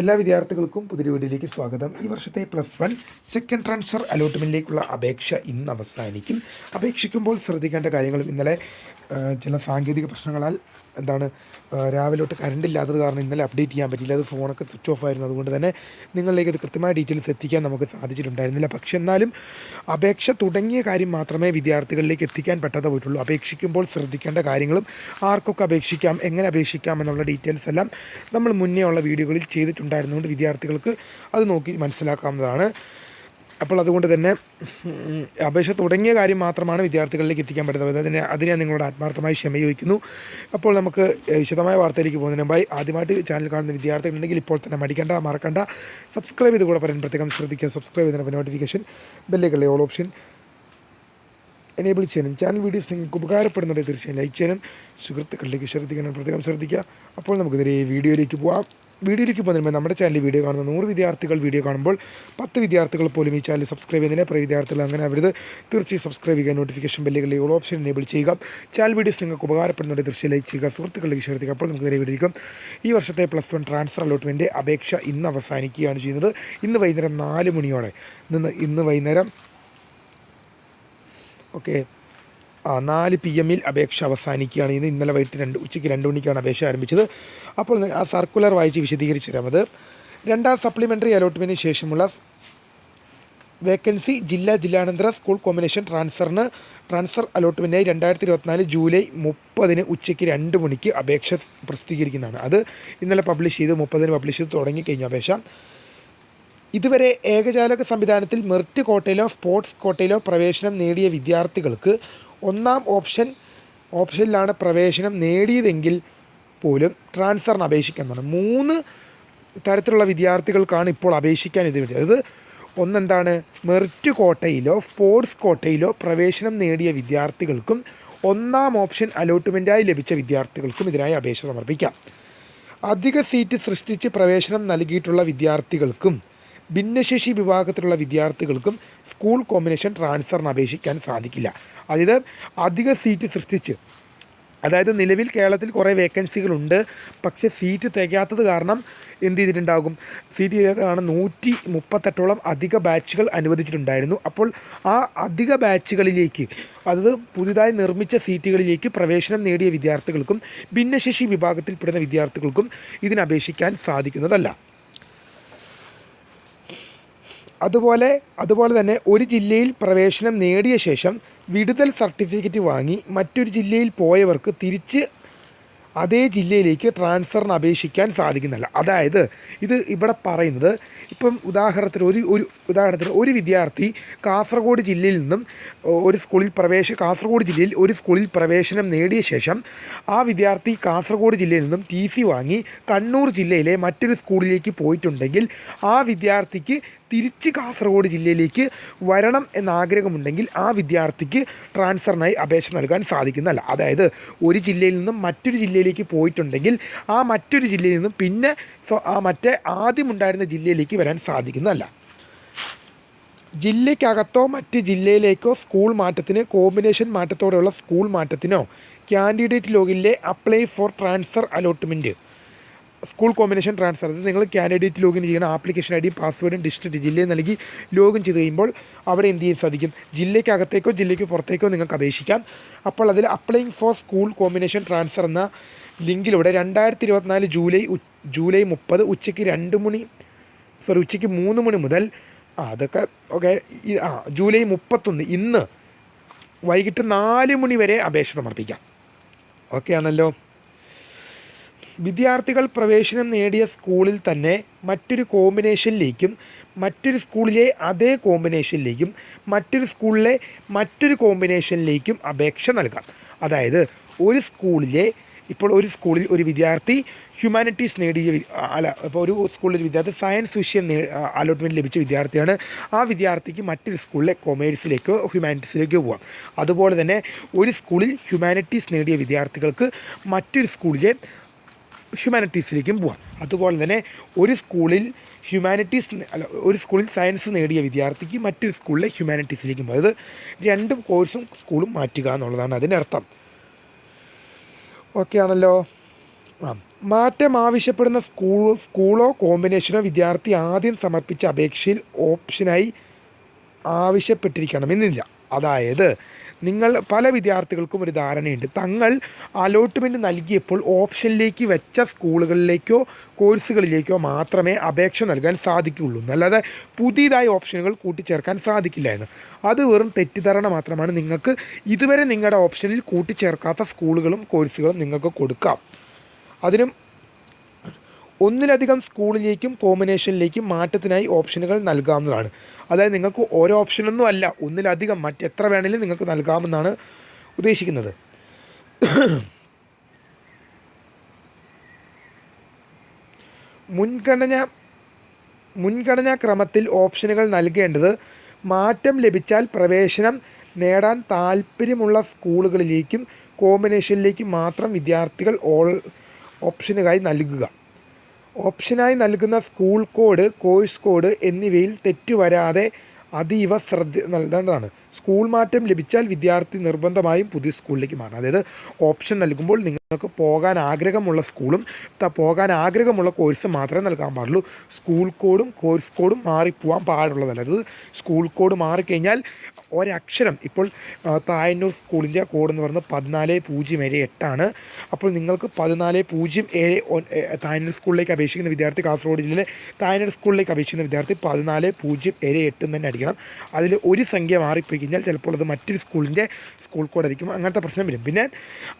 എല്ലാ വിദ്യാർത്ഥികൾക്കും പുതിയ വീഡിയോയിലേക്ക് സ്വാഗതം. ഈ വർഷത്തെ പ്ലസ് വൺ സെക്കൻഡ് ട്രാൻസ്ഫർ അലോട്ട്മെന്റിലേക്കുള്ള അപേക്ഷ ഇന്ന് അവസാനിക്കും. അപേക്ഷിക്കുമ്പോൾ ശ്രദ്ധിക്കേണ്ട കാര്യങ്ങളും ഇന്നലെ ചില സാങ്കേതിക പ്രശ്നങ്ങളാൽ എന്താണ് രാവിലെ തൊട്ട് കറണ്ട് ഇല്ലാത്തത് കാരണം ഇന്നലെ അപ്ഡേറ്റ് ചെയ്യാൻ പറ്റിയില്ല. അത് ഫോണൊക്കെ സ്വിച്ച് ഓഫ് ആയിരുന്നു. അതുകൊണ്ട് തന്നെ നിങ്ങളിലേക്ക് അത് കൃത്യമായ ഡീറ്റെയിൽസ് എത്തിക്കാൻ നമുക്ക് സാധിച്ചിട്ടുണ്ടായിരുന്നില്ല. പക്ഷെ എന്നാലും അപേക്ഷ തുടങ്ങിയ കാര്യം മാത്രമേ വിദ്യാർത്ഥികളിലേക്ക് എത്തിക്കാൻ പറ്റാതെ പോയിട്ടുള്ളൂ. അപേക്ഷിക്കുമ്പോൾ ശ്രദ്ധിക്കേണ്ട കാര്യങ്ങളും ആർക്കൊക്കെ അപേക്ഷിക്കാം എങ്ങനെ അപേക്ഷിക്കാം എന്നുള്ള ഡീറ്റെയിൽസ് എല്ലാം നമ്മൾ മുന്നേ ഉള്ള വീഡിയോകളിൽ ചെയ്തിട്ടുണ്ടായിരുന്നുകൊണ്ട് വിദ്യാർത്ഥികൾക്ക് അത് നോക്കി മനസ്സിലാക്കാവുന്നതാണ്. അപ്പോൾ അതുകൊണ്ട് തന്നെ അപേക്ഷ തുടങ്ങിയ കാര്യം മാത്രമാണ് വിദ്യാർത്ഥികളിലേക്ക് എത്തിക്കാൻ പറ്റുന്നത്. അതിന് അതിന് ഞാൻ നിങ്ങളോട് ആത്മാർത്ഥമായി ക്ഷമ ചോദിക്കുന്നു. അപ്പോൾ നമുക്ക് വിശദമായ വാർത്തയിലേക്ക് പോകുന്നതിന് മുമ്പായി ആദ്യമായിട്ട് ചാനൽ കാണുന്ന വിദ്യാർത്ഥികളുണ്ടെങ്കിൽ ഇപ്പോൾ തന്നെ മടിക്കേണ്ട മറക്കണ്ട. സബ്സ്ക്രൈബ് ചെയ്ത് കൂടെ പറയാൻ പ്രത്യേകം ശ്രദ്ധിക്കുക. സബ്സ്ക്രൈബ് ചെയ്തതിന് നോട്ടിഫിക്കേഷൻ ബെല്ലേക്കുള്ള ഓൾ ഓപ്ഷൻ എനേബിൾ ചെയ്യാനും ചാനൽ വീഡിയോസ് നിങ്ങൾക്ക് ഉപകാരപ്പെടുന്നുണ്ടെങ്കിൽ തീർച്ചയായും ലൈക്ക് ചെയ്യാനും സുഹൃത്തുക്കളിലേക്ക് ശ്രദ്ധിക്കാനും പ്രത്യേകം ശ്രദ്ധിക്കുക. അപ്പോൾ നമുക്കിതിരെ വീഡിയോയിലേക്ക് പോവാം. വീഡിയോയിലേക്ക് പോകുന്നതിന് മുമ്പ് നമ്മുടെ ചാനലിൽ വീഡിയോ കാണുന്ന നൂറ് വിദ്യാർത്ഥികൾ വീഡിയോ കാണുമ്പോൾ പത്ത് വിദ്യാർത്ഥികൾ പോലും ഈ ചാനൽ സബ്സ്ക്രൈബ് ചെയ്യുന്നില്ല. പ്രിയ വിദ്യാർത്ഥികൾ അങ്ങനെ അവരുത് തീർച്ചയായും സബ്സ്ക്രൈബ് ചെയ്യുക നോട്ടിഫിക്കേഷൻ ബെല്ലുകളിൽ ഓൾ ഓപ്ഷൻ എനേബിൾ ചെയ്യുക. ചാനൽ വീഡിയോസ് നിങ്ങൾക്ക് ഉപകാരപ്പെടുന്നുണ്ട് തീർച്ചയായും ലൈക്ക് ചെയ്യുക സുഹൃത്തുക്കളിലേക്ക് ശ്രദ്ധിക്കുക അപ്പോൾ നമുക്ക് നേരെ ഈ വർഷത്തെ പ്ലസ് വൺ ട്രാൻസ്ഫർ അലോട്ട്മെന്റ് അപേക്ഷ ഇന്ന് അവസാനിക്കുകയാണ് ചെയ്യുന്നത്. ഇന്ന് വൈകുന്നേരം നാല് മണിയോടെ നിന്ന് ഇന്ന് വൈകുന്നേരം ഓക്കെ നാല് പി എമ്മിൽ അപേക്ഷ അവസാനിക്കുകയാണ്. ഇന്ന് ഇന്നലെ വൈകിട്ട് രണ്ട് ഉച്ചയ്ക്ക് രണ്ട് മണിക്കാണ് അപേക്ഷ ആരംഭിച്ചത്. അപ്പോൾ ആ സർക്കുലർ വായിച്ച് വിശദീകരിച്ചു തരാമത് രണ്ടാം സപ്ലിമെന്ററി അലോട്ട്മെന്റിന് ശേഷമുള്ള വേക്കൻസി ജില്ലാ ജില്ലാനന്തര സ്കൂൾ കോമ്പിനേഷൻ ട്രാൻസ്ഫറിന് ട്രാൻസ്ഫർ അലോട്ട്മെന്റായി രണ്ടായിരത്തി ഇരുപത്തിനാല് ജൂലൈ മുപ്പതിന് ഉച്ചയ്ക്ക് രണ്ട് മണിക്ക് അപേക്ഷ പ്രസിദ്ധീകരിക്കുന്നതാണ്. അത് ഇന്നലെ പബ്ലിഷ് ചെയ്ത് മുപ്പതിന് പബ്ലിഷ് ചെയ്ത് തുടങ്ങിക്കഴിഞ്ഞു അപേക്ഷ. ഇതുവരെ ഏകജാലക സംവിധാനത്തിൽ മെറിറ്റ് കോട്ടയിലോ സ്പോർട്സ് കോട്ടയിലോ പ്രവേശനം നേടിയ വിദ്യാർത്ഥികൾക്ക് ഒന്നാം ഓപ്ഷൻ ഓപ്ഷനിലാണ് പ്രവേശനം നേടിയതെങ്കിൽ പോലും ട്രാൻസ്ഫറിന് അപേക്ഷിക്കുന്നതാണ് മൂന്ന് തരത്തിലുള്ള വിദ്യാർത്ഥികൾക്കാണ് ഇപ്പോൾ അപേക്ഷിക്കാൻ ഇത് അതായത് ഒന്നെന്താണ്? മെറിറ്റ് കോട്ടയിലോ സ്പോർട്സ് കോട്ടയിലോ പ്രവേശനം നേടിയ വിദ്യാർത്ഥികൾക്കും ഒന്നാം ഓപ്ഷൻ അലോട്ട്മെന്റായി ലഭിച്ച വിദ്യാർത്ഥികൾക്കും ഇതിനായി അപേക്ഷ സമർപ്പിക്കാം. അധിക സീറ്റ് സൃഷ്ടിച്ച് പ്രവേശനം നൽകിയിട്ടുള്ള വിദ്യാർത്ഥികൾക്കും ഭിന്നശേഷി വിഭാഗത്തിലുള്ള വിദ്യാർത്ഥികൾക്കും സ്കൂൾ കോമ്പിനേഷൻ ട്രാൻസ്ഫറിന് അപേക്ഷിക്കാൻ സാധിക്കില്ല. അതായത് അധിക സീറ്റ് സൃഷ്ടിച്ച് അതായത് നിലവിൽ കേരളത്തിൽ കുറേ വേക്കൻസികളുണ്ട് പക്ഷേ സീറ്റ് തികയാത്തത് കാരണം എന്ത് ചെയ്തിട്ടുണ്ടാകും? സീറ്റ് തികയാത്തത് കാരണം നൂറ്റി മുപ്പത്തെട്ടോളം അധിക ബാച്ചുകൾ അനുവദിച്ചിട്ടുണ്ടായിരുന്നു. അപ്പോൾ ആ അധിക ബാച്ചുകളിലേക്ക് അതായത് പുതുതായി നിർമ്മിച്ച സീറ്റുകളിലേക്ക് പ്രവേശനം നേടിയ വിദ്യാർത്ഥികൾക്കും ഭിന്നശേഷി വിഭാഗത്തിൽപ്പെടുന്ന വിദ്യാർത്ഥികൾക്കും ഇതിനപേക്ഷിക്കാൻ സാധിക്കുന്നതല്ല. അതുപോലെ അതുപോലെ തന്നെ ഒരു ജില്ലയിൽ പ്രവേശനം നേടിയ ശേഷം വിടുതൽ സർട്ടിഫിക്കറ്റ് വാങ്ങി മറ്റൊരു ജില്ലയിൽ പോയവർക്ക് തിരിച്ച് അതേ ജില്ലയിലേക്ക് ട്രാൻസ്ഫറിന് അപേക്ഷിക്കാൻ സാധിക്കുന്നില്ല. അതായത് ഇത് ഇവിടെ പറയുന്നത് ഇപ്പം ഉദാഹരണത്തിന് ഒരു ഒരു ഉദാഹരണത്തിന് ഒരു വിദ്യാർത്ഥി കാസർഗോഡ് ജില്ലയിൽ നിന്നും ഒരു സ്കൂളിൽ പ്രവേശ കാസർഗോഡ് ജില്ലയിൽ ഒരു സ്കൂളിൽ പ്രവേശനം നേടിയ ശേഷം ആ വിദ്യാർത്ഥി കാസർഗോഡ് ജില്ലയിൽ നിന്നും ടി സി വാങ്ങി കണ്ണൂർ ജില്ലയിലെ മറ്റൊരു സ്കൂളിലേക്ക് പോയിട്ടുണ്ടെങ്കിൽ ആ വിദ്യാർത്ഥിക്ക് തിരിച്ച് കാസർഗോഡ് ജില്ലയിലേക്ക് വരണം എന്ന ആഗ്രഹമുണ്ടെങ്കിൽ ആ വിദ്യാർത്ഥിക്ക് ട്രാൻസ്ഫറിനായി അപേക്ഷ നൽകാൻ സാധിക്കുന്നതല്ല. അതായത് ഒരു ജില്ലയിൽ നിന്നും മറ്റൊരു ജില്ലയിലേക്ക് പോയിട്ടുണ്ടെങ്കിൽ ആ മറ്റൊരു ജില്ലയിൽ നിന്നും പിന്നെ ആ മറ്റേ ആദ്യമുണ്ടായിരുന്ന ജില്ലയിലേക്ക് വരാൻ സാധിക്കുന്നതല്ല. ജില്ലയ്ക്കകത്തോ മറ്റ് ജില്ലയിലേക്കോ സ്കൂൾ മാറ്റത്തിന് കോമ്പിനേഷൻ മാറ്റത്തോടെയുള്ള സ്കൂൾ മാറ്റത്തിനോ candidate ലോഗിലെ apply for transfer allotment school combination transfer. അത് നിങ്ങൾ കാൻഡിഡേറ്റ് ലോഗിൻ ചെയ്യുന്ന ആപ്ലിക്കേഷൻ ഐ ഡി പാസ്വേഡും ഡിസ്ട്രിക്റ്റ് ജില്ലയിൽ നൽകി ലോഗിൻ ചെയ്ത് കഴിയുമ്പോൾ അവിടെ എന്ത് ചെയ്യാൻ സാധിക്കും? ജില്ലയ്ക്കകത്തേക്കോ ജില്ലയ്ക്ക് പുറത്തേക്കോ നിങ്ങൾക്ക് അപേക്ഷിക്കാം. അപ്പോൾ അതിൽ applying for school combination transfer എന്ന ലിങ്കിലൂടെ രണ്ടായിരത്തി ഇരുപത്തിനാല് ജൂലൈ ജൂലൈ മുപ്പത് ഉച്ചയ്ക്ക് രണ്ട് മണി സോറി ഉച്ചയ്ക്ക് മൂന്ന് മണി മുതൽ ആ അതൊക്കെ ഓക്കെ ആ ജൂലൈ മുപ്പത്തൊന്ന് ഇന്ന് വൈകിട്ട് നാല് മണി വരെ അപേക്ഷ സമർപ്പിക്കാം. ഓക്കെ ആണല്ലോ? വിദ്യാർത്ഥികൾ പ്രവേശനം നേടിയ സ്കൂളിൽ തന്നെ മറ്റൊരു കോമ്പിനേഷനിലേക്കും മറ്റൊരു സ്കൂളിലെ അതേ കോമ്പിനേഷനിലേക്കും മറ്റൊരു സ്കൂളിലെ മറ്റൊരു കോമ്പിനേഷനിലേക്കും അപേക്ഷ നൽകാം. അതായത് ഒരു സ്കൂളിലെ ഇപ്പോൾ ഒരു സ്കൂളിൽ ഒരു വിദ്യാർത്ഥി ഹ്യൂമാനിറ്റീസ് നേടിയ അല്ല ഇപ്പോൾ ഒരു സ്കൂളിൽ ഒരു വിദ്യാർത്ഥി സയൻസ് വിഷയം അലോട്ട്മെന്റ് ലഭിച്ച വിദ്യാർത്ഥിയാണ്. ആ വിദ്യാർത്ഥിക്ക് മറ്റൊരു സ്കൂളിലെ കൊമേഴ്സിലേക്കോ ഹ്യൂമാനിറ്റീസിലേക്കോ പോവാം. അതുപോലെ തന്നെ ഒരു സ്കൂളിൽ ഹ്യൂമാനിറ്റീസ് നേടിയ വിദ്യാർത്ഥികൾക്ക് മറ്റൊരു സ്കൂളിലെ ഹ്യൂമാനിറ്റീസിലേക്കും പോവാം. അതുപോലെ തന്നെ ഒരു സ്കൂളിൽ ഹ്യൂമാനിറ്റീസ് അല്ല ഒരു സ്കൂളിൽ സയൻസ് നേടിയ വിദ്യാർത്ഥിക്ക് മറ്റൊരു സ്കൂളിലെ ഹ്യൂമാനിറ്റീസിലേക്കും പോകും അതായത് രണ്ടും കോഴ്സും സ്കൂളും മാറ്റുക എന്നുള്ളതാണ് അതിന്റെ അർത്ഥം. ഓക്കെ ആണല്ലോ. ആ മാറ്റം ആവശ്യപ്പെടുന്ന സ്കൂൾ സ്കൂളോ കോമ്പിനേഷനോ വിദ്യാർത്ഥി ആദ്യം സമർപ്പിച്ച അപേക്ഷയിൽ ഓപ്ഷനായി ആവശ്യപ്പെട്ടിരിക്കണമെന്നില്ല. അതായത് നിങ്ങൾ പല വിദ്യാർത്ഥികൾക്കും ഒരു ധാരണയുണ്ട്. തങ്ങൾ അലോട്ട്മെന്റ് നൽകിയപ്പോൾ ഓപ്ഷനിലേക്ക് വെച്ച സ്കൂളുകളിലേക്കോ കോഴ്സുകളിലേക്കോ മാത്രമേ അപേക്ഷ നൽകാൻ സാധിക്കുകയുള്ളൂ. അല്ലാതെ പുതിയതായി ഓപ്ഷനുകൾ കൂട്ടിച്ചേർക്കാൻ സാധിക്കില്ല എന്ന്. അത് വെറും തെറ്റിദ്ധാരണ മാത്രമാണ്. നിങ്ങൾക്ക് ഇതുവരെ നിങ്ങളുടെ ഓപ്ഷനിൽ കൂട്ടിച്ചേർക്കാത്ത സ്കൂളുകളും കോഴ്സുകളും നിങ്ങൾക്ക് കൊടുക്കാം. അതിനും ഒന്നിലധികം സ്കൂളിലേക്കും കോമ്പിനേഷനിലേക്കും മാറ്റത്തിനായി ഓപ്ഷനുകൾ നൽകാവുന്നതാണ്. അതായത് നിങ്ങൾക്ക് ഓരോ ഓപ്ഷനൊന്നും അല്ല ഒന്നിലധികം എത്ര വേണമെങ്കിലും നിങ്ങൾക്ക് നൽകാമെന്നാണ് ഉദ്ദേശിക്കുന്നത്. മുൻഗണന മുൻഗണനാ ക്രമത്തിൽ ഓപ്ഷനുകൾ നൽകേണ്ടത് മാറ്റം ലഭിച്ചാൽ പ്രവേശനം നേടാൻ താല്പര്യമുള്ള സ്കൂളുകളിലേക്കും കോമ്പിനേഷനിലേക്കും മാത്രം വിദ്യാർത്ഥികൾ ഓൾ ഓപ്ഷനുകായി നൽകുക. ഓപ്ഷനായി നൽകുന്ന സ്കൂൾ കോഡ് കോഴ്സ് കോഡ് എന്നിവയിൽ തെറ്റുവരാതെ അതീവ ശ്രദ്ധ നൽകേണ്ടതാണ്. സ്കൂൾ മാറ്റം ലഭിച്ചാൽ വിദ്യാർത്ഥി നിർബന്ധമായും പുതിയ സ്കൂളിലേക്ക് മാറണം. അതായത് ഓപ്ഷൻ നൽകുമ്പോൾ നിങ്ങൾക്ക് പോകാൻ ആഗ്രഹമുള്ള സ്കൂളും പോകാൻ ആഗ്രഹമുള്ള കോഴ്സ് മാത്രമേ നൽകാൻ പാടുള്ളൂ. സ്കൂൾ കോഡും കോഴ്സ് കോഡും മാറിപ്പോവാൻ പാടുള്ളതല്ല. അതായത് സ്കൂൾ കോഡ് മാറിക്കഴിഞ്ഞാൽ ഒരക്ഷരം ഇപ്പോൾ തായന്നൂർ സ്കൂളിന്റെ കോഡ് എന്ന് പറയുന്നത് പതിനാല് പൂജ്യം ഏഴ് എട്ടാണ് അപ്പോൾ നിങ്ങൾക്ക് പതിനാല് പൂജ്യം ഏഴ് തായന്നൂർ സ്കൂളിലേക്ക് അപേക്ഷിക്കുന്ന വിദ്യാർത്ഥി കാസർഗോഡ് ജില്ലയിലെ തായന്നൂർ സ്കൂളിലേക്ക് അപേക്ഷിക്കുന്ന വിദ്യാർത്ഥി പതിനാല് പൂജ്യം ഏഴ് എട്ട് തന്നെ അടിക്കണം. അതിൽ ഒരു സംഖ്യ മാറിപ്പോയി കഴിഞ്ഞാൽ ചിലപ്പോൾ അത് മറ്റൊരു സ്കൂളിന്റെ സ്കൂൾ കോഡ് ആയിരിക്കും അങ്ങനത്തെ പ്രശ്നം വരും. പിന്നെ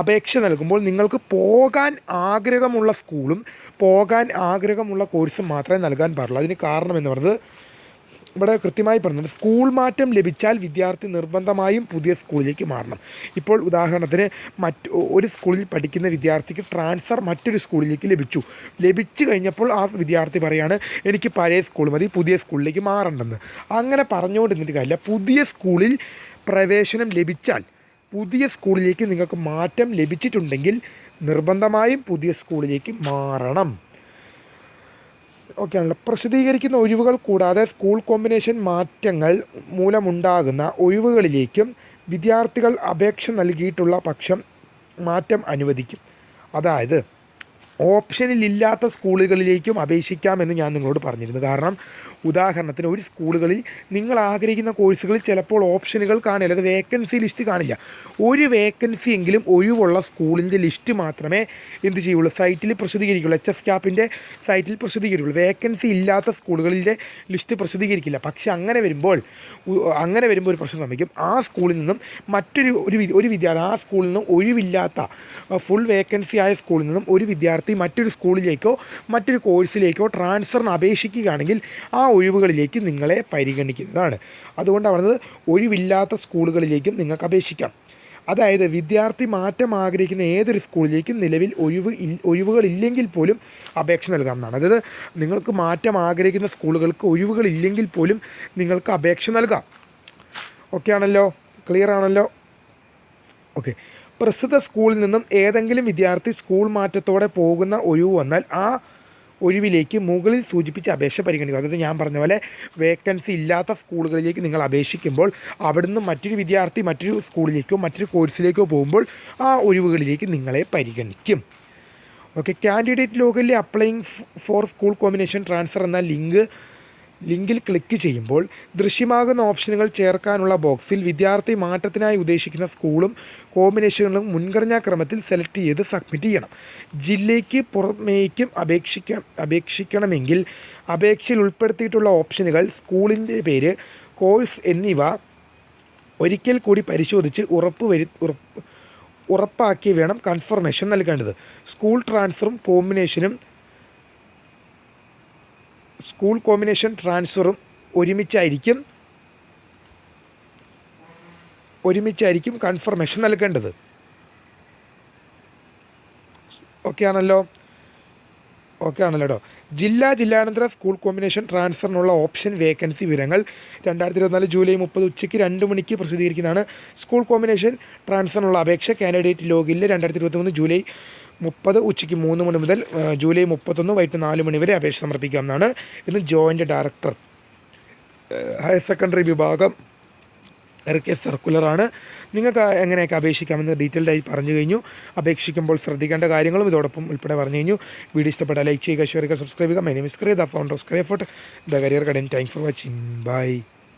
അപേക്ഷ നൽകുമ്പോൾ നിങ്ങൾക്ക് പോകാൻ ആഗ്രഹമുള്ള സ്കൂളും പോകാൻ ആഗ്രഹമുള്ള കോഴ്സും മാത്രമേ നൽകാൻ പാടുള്ളൂ. അതിന് കാരണം എന്ന് പറയുന്നത് ഇവിടെ കൃത്യമായി പറഞ്ഞത് സ്കൂൾ മാറ്റം ലഭിച്ചാൽ വിദ്യാർത്ഥി നിർബന്ധമായും പുതിയ സ്കൂളിലേക്ക് മാറണം. ഇപ്പോൾ ഉദാഹരണത്തിന് മറ്റ് ഒരു സ്കൂളിൽ പഠിക്കുന്ന വിദ്യാർത്ഥിക്ക് ട്രാൻസ്ഫർ മറ്റൊരു സ്കൂളിലേക്ക് ലഭിച്ചു. ലഭിച്ചു കഴിഞ്ഞപ്പോൾ ആ വിദ്യാർത്ഥി പറയാണ് എനിക്ക് പഴയ സ്കൂൾ മതി പുതിയ സ്കൂളിലേക്ക് മാറണ്ടെന്ന്. അങ്ങനെ പറഞ്ഞുകൊണ്ടിരുന്നിട്ട് കാര്യമില്ല. പുതിയ സ്കൂളിൽ പ്രവേശനം ലഭിച്ചാൽ പുതിയ സ്കൂളിലേക്ക് നിങ്ങൾക്ക് മാറ്റം ലഭിച്ചിട്ടുണ്ടെങ്കിൽ നിർബന്ധമായും പുതിയ സ്കൂളിലേക്ക് മാറണം. ഓക്കെ ആണല്ലോ. പ്രസിദ്ധീകരിക്കുന്ന ഒഴിവുകൾ കൂടാതെ സ്കൂൾ കോമ്പിനേഷൻ മാറ്റങ്ങൾ മൂലമുണ്ടാകുന്ന ഒഴിവുകളിലേക്കും വിദ്യാർത്ഥികൾ അപേക്ഷ നൽകിയിട്ടുള്ള പക്ഷം മാറ്റം അനുവദിക്കും. അതായത് ഓപ്ഷനിലില്ലാത്ത സ്കൂളുകളിലേക്കും അപേക്ഷിക്കാമെന്ന് ഞാൻ നിങ്ങളോട് പറഞ്ഞിരുന്നു. കാരണം ഉദാഹരണത്തിന് ഒരു സ്കൂളുകളിൽ നിങ്ങൾ ആഗ്രഹിക്കുന്ന കോഴ്സുകളിൽ ചിലപ്പോൾ ഓപ്ഷനുകൾ കാണില്ല. അത് വേക്കൻസി ലിസ്റ്റ് കാണില്ല. ഒരു വേക്കൻസി എങ്കിലും ഒഴിവുള്ള സ്കൂളിന്റെ ലിസ്റ്റ് മാത്രമേ എന്ത് ചെയ്യുള്ളൂ. സൈറ്റിൽ പ്രസിദ്ധീകരിക്കുള്ളൂ. എച്ച് എസ് ക്യാപ്പിന്റെ സൈറ്റിൽ പ്രസിദ്ധീകരിക്കുള്ളൂ. വേക്കൻസി ഇല്ലാത്ത സ്കൂളുകളിലെ ലിസ്റ്റ് പ്രസിദ്ധീകരിക്കില്ല. പക്ഷേ അങ്ങനെ വരുമ്പോൾ അങ്ങനെ വരുമ്പോൾ ഒരു പ്രശ്നം സംഭവിക്കും. ആ സ്കൂളിൽ നിന്നും മറ്റൊരു ഒരു ഒരു വിദ്യാർത്ഥി ആ സ്കൂളിൽ നിന്നും ഒഴിവില്ലാത്ത ഫുൾ വേക്കൻസി ആയ സ്കൂളിൽ നിന്നും ഒരു വിദ്യാർത്ഥി മറ്റൊരു സ്കൂളിലേക്കോ മറ്റൊരു കോഴ്സിലേക്കോ ട്രാൻസ്ഫറിന് അപേക്ഷിക്കുകയാണെങ്കിൽ ആ ഒഴിവുകളിലേക്ക് നിങ്ങളെ പരിഗണിക്കുന്നതാണ്. അതുകൊണ്ട് പറഞ്ഞത് ഒഴിവില്ലാത്ത സ്കൂളുകളിലേക്കും നിങ്ങൾക്ക് അപേക്ഷിക്കാം. അതായത് വിദ്യാർത്ഥി മാറ്റം ആഗ്രഹിക്കുന്ന ഏതൊരു സ്കൂളിലേക്കും നിലവിൽ ഒഴിവ് ഒഴിവുകളില്ലെങ്കിൽ പോലും അപേക്ഷ നൽകാവുന്നതാണ്. അതായത് നിങ്ങൾക്ക് മാറ്റം ആഗ്രഹിക്കുന്ന സ്കൂളുകൾക്ക് ഒഴിവുകളില്ലെങ്കിൽ പോലും നിങ്ങൾക്ക് അപേക്ഷ നൽകാം. ഓക്കെ ആണല്ലോ? ക്ലിയർ ആണല്ലോ? ഓക്കെ പ്രസ്തുത സ്കൂളിൽ നിന്നും ഏതെങ്കിലും വിദ്യാർത്ഥി സ്കൂൾ മാറ്റത്തോടെ പോകുന്ന ഒഴിവ് വന്നാൽ ആ ഒഴിവിലേക്ക് മുകളിൽ സൂചിപ്പിച്ച അപേക്ഷ പരിഗണിക്കുക. അതായത് ഞാൻ പറഞ്ഞ പോലെ വേക്കൻസി ഇല്ലാത്ത സ്കൂളുകളിലേക്ക് നിങ്ങൾ അപേക്ഷിക്കുമ്പോൾ അവിടുന്ന് മറ്റൊരു വിദ്യാർത്ഥി മറ്റൊരു സ്കൂളിലേക്കോ മറ്റൊരു കോഴ്സിലേക്കോ പോകുമ്പോൾ ആ ഒഴിവുകളിലേക്ക് നിങ്ങളെ പരിഗണിക്കും. Okay candidate ലോഗിലെ applying for school combination transfer എന്ന ലിങ്ക് ലിങ്കിൽ ക്ലിക്ക് ചെയ്യുമ്പോൾ ദൃശ്യമാകുന്ന ഓപ്ഷനുകൾ ചേർക്കാനുള്ള ബോക്സിൽ വിദ്യാർത്ഥി മാറ്റത്തിനായി ഉദ്ദേശിക്കുന്ന സ്കൂളും കോമ്പിനേഷനുകളും മുൻഗണനാ ക്രമത്തിൽ സെലക്ട് ചെയ്ത് സബ്മിറ്റ് ചെയ്യണം. ജില്ലയ്ക്ക് പുറമേക്കും അപേക്ഷിക്ക അപേക്ഷിക്കണമെങ്കിൽ അപേക്ഷയിൽ ഉൾപ്പെടുത്തിയിട്ടുള്ള ഓപ്ഷനുകൾ സ്കൂളിന്റെ പേര് കോഴ്സ് എന്നിവ ഒരിക്കൽ കൂടി പരിശോധിച്ച് ഉറപ്പ് വരു ഉറപ്പ് ഉറപ്പാക്കി വേണം കൺഫർമേഷൻ നൽകേണ്ടത്. സ്കൂൾ ട്രാൻസ്ഫറും കോമ്പിനേഷനും സ്കൂൾ കോമ്പിനേഷൻ ട്രാൻസ്ഫറും ഒരുമിച്ചായിരിക്കും ഒരുമിച്ചായിരിക്കും കൺഫർമേഷൻ നൽകേണ്ടത്. ഓക്കെ ആണല്ലോ? ഓക്കെ ആണല്ലോ കേട്ടോ ജില്ലാ ജില്ലാനന്തര സ്കൂൾ കോമ്പിനേഷൻ ട്രാൻസ്ഫറിനുള്ള ഓപ്ഷൻ വേക്കൻസി വിവരങ്ങൾ രണ്ടായിരത്തി ഇരുപത്തിനാല് ജൂലൈ മുപ്പത് ഉച്ചയ്ക്ക് രണ്ട് മണിക്ക് പ്രസിദ്ധീകരിക്കുന്നതാണ്. സ്കൂൾ കോമ്പിനേഷൻ ട്രാൻസ്ഫറിനുള്ള അപേക്ഷ കാൻഡിഡേറ്റ് ലോഗിൽ രണ്ടായിരത്തി ഇരുപത്തി മൂന്ന് ജൂലൈ മുപ്പത് ഉച്ചയ്ക്ക് മൂന്ന് മണി മുതൽ ജൂലൈ മുപ്പത്തൊന്ന് വൈകിട്ട് നാല് മണി വരെ അപേക്ഷ സമർപ്പിക്കാവുന്നതാണ് ഇന്ന് ജോയിന്റ് ഡയറക്ടർ. ഹയർ സെക്കൻഡറി വിഭാഗം ഇറക്കിയ സർക്കുലറാണ് നിങ്ങൾക്ക് എങ്ങനെയൊക്കെ അപേക്ഷിക്കാമെന്ന് ഡീറ്റെയിൽഡായി പറഞ്ഞു കഴിഞ്ഞു. അപേക്ഷിക്കുമ്പോൾ ശ്രദ്ധിക്കേണ്ട കാര്യങ്ങളും ഇതോടൊപ്പം ഉൾപ്പെടെ പറഞ്ഞു കഴിഞ്ഞു. വീഡിയോ ഇഷ്ടപ്പെട്ടാൽ ലൈക്ക് ചെയ്യുക ഷെയർ ചെയ്യുക സബ്സ്ക്രൈബ് ചെയ്യുക. My name is Kriya the founder of Kriya for the career കടൻ thank for watching by